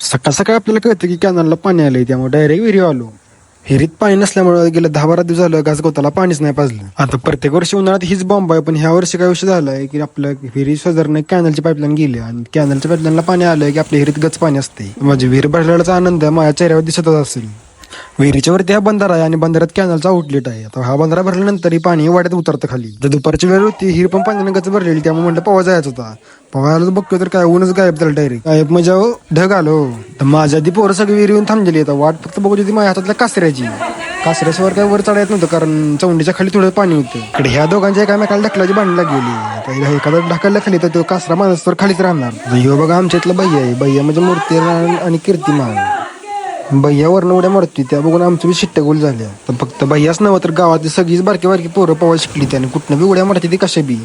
सकाळ सकाळी आपल्याला कळतं की कॅनलला पाणी आलंय त्यामुळे डायरेक्ट विहिरी आलो. विहिरीत पाणी नसल्यामुळे गेलं दहा बारा दिवस झालं गाजगोताला गवताला पाणीच नाही पाजलं. आता प्रत्येक वर्षी उन्हाळ्यात हीच बॉम्ब आहे पण ह्या वर्षी काय विषय झालाय की आपल्या विहिरी शेजारने कॅनलची पाईपलाईन गेली आणि कॅनलच्या पाईपलाईनला पाणी आलंय की आपल्या विहिरीत गच पाणी असते म्हणजे माझी विहीर भरल्याचा आनंद माझ्या चेहऱ्यावर दिसतच असेल. विहिरीच्या वरती हा बंधारा आहे आणि बंधाऱ्यात कॅनलचा आउटलेट आहे. आता हा बंधारा भरल्यानंतर ही पाणी वाड्यात उतरतं खाली. तर दुपारची वेळ होती हिर पण पाण्यानं गच भरलेली त्यामुळे म्हणलं पवा जायचं होता. पवायला बघतो तर काय ऊनच गायब झालं डायरेक्ट गायब म्हणजे अहो, ढग आलो. तर माझ्या आधी पोरं सगळी विहिरी येऊन थांबलेली आता वाट फक्त बघत होती माझ्या हातातल्या कासऱ्याची. कासऱ्यासवर काय वर चढायचं नव्हतं कारण चौंडीच्या खाली थोडं पाणी होतं. इकडे ह्या दोघांच्या एकामेकाला ढकलाची बांधला गेली आता एखादा ढकलला खाली तर तो कासरा माणूस तर खालीच राहणार. ह्यो बघा आमच्या इथला भैया आहे. भैया म्हणजे मूर्ती आणि कीर्तिमान. भैयावरनं उड्या मारतोय त्या बघून आमचं बी शिट्ट्या गोल झाल्या. तर फक्त भैयाच नव्हतं तर गावातली सगळीच बारकी बारकी पोरं पवा शिकली त्याने. कुठनं बी उड्या मारते ती कशा बी.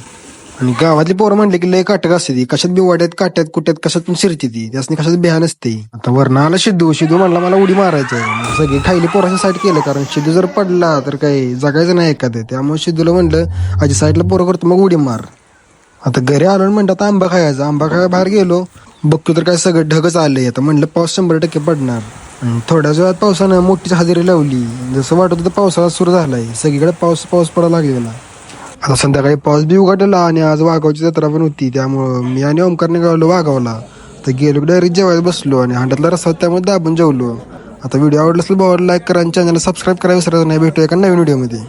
आणि गावातली पोरं म्हणले की लय काटक असते ती. कशात बी वाड्यात काट्यात कुट्यात कशात पण शिरते ती. त्यासनी कशात बिहा नसते. आता वरनं आला सिद्धू सिद्धू म्हणला मला उडी मारायचं आहे सगळी खायली पोराच्या साईड केलं कारण सिद्धू जर पडला तर काही जगायचं नाही एखादं. त्यामुळे सिद्धूला म्हणलं आजी साईडला पोरं करतो मग उडी मार. आता घरी आलो आणि म्हणलं आता आंबा खायचा. आंबा खाय बाहेर गेलो बघतो तर काय सगळं ढगच आलंय. आता म्हणलं पाऊस शंभर टक्के पडणार. थोड्याच वेळात पावसानं मोठीच हजेरी लावली. जसं वाटत होतं पावसाळा सुरू झालाय. सगळीकडे पाऊस पाऊस पडायला लागलेला. आता संध्याकाळी पाऊस बी उघडला आणि आज वाघावची जत्रा पण होती. त्यामुळं मी आणि ओमकार गावलो वाघावला. तर गेलो डायरेक्ट जेवायला बसलो आणि हांड्यातला रस्ता त्यामुळे दाबून जेवलो. आता व्हिडिओ आवडला असेल भावाला लाईक करा आणि चॅनलला सबस्क्राईब करा. विसरायचं नाही. भेटू एका नवीन व्हिडिओमध्ये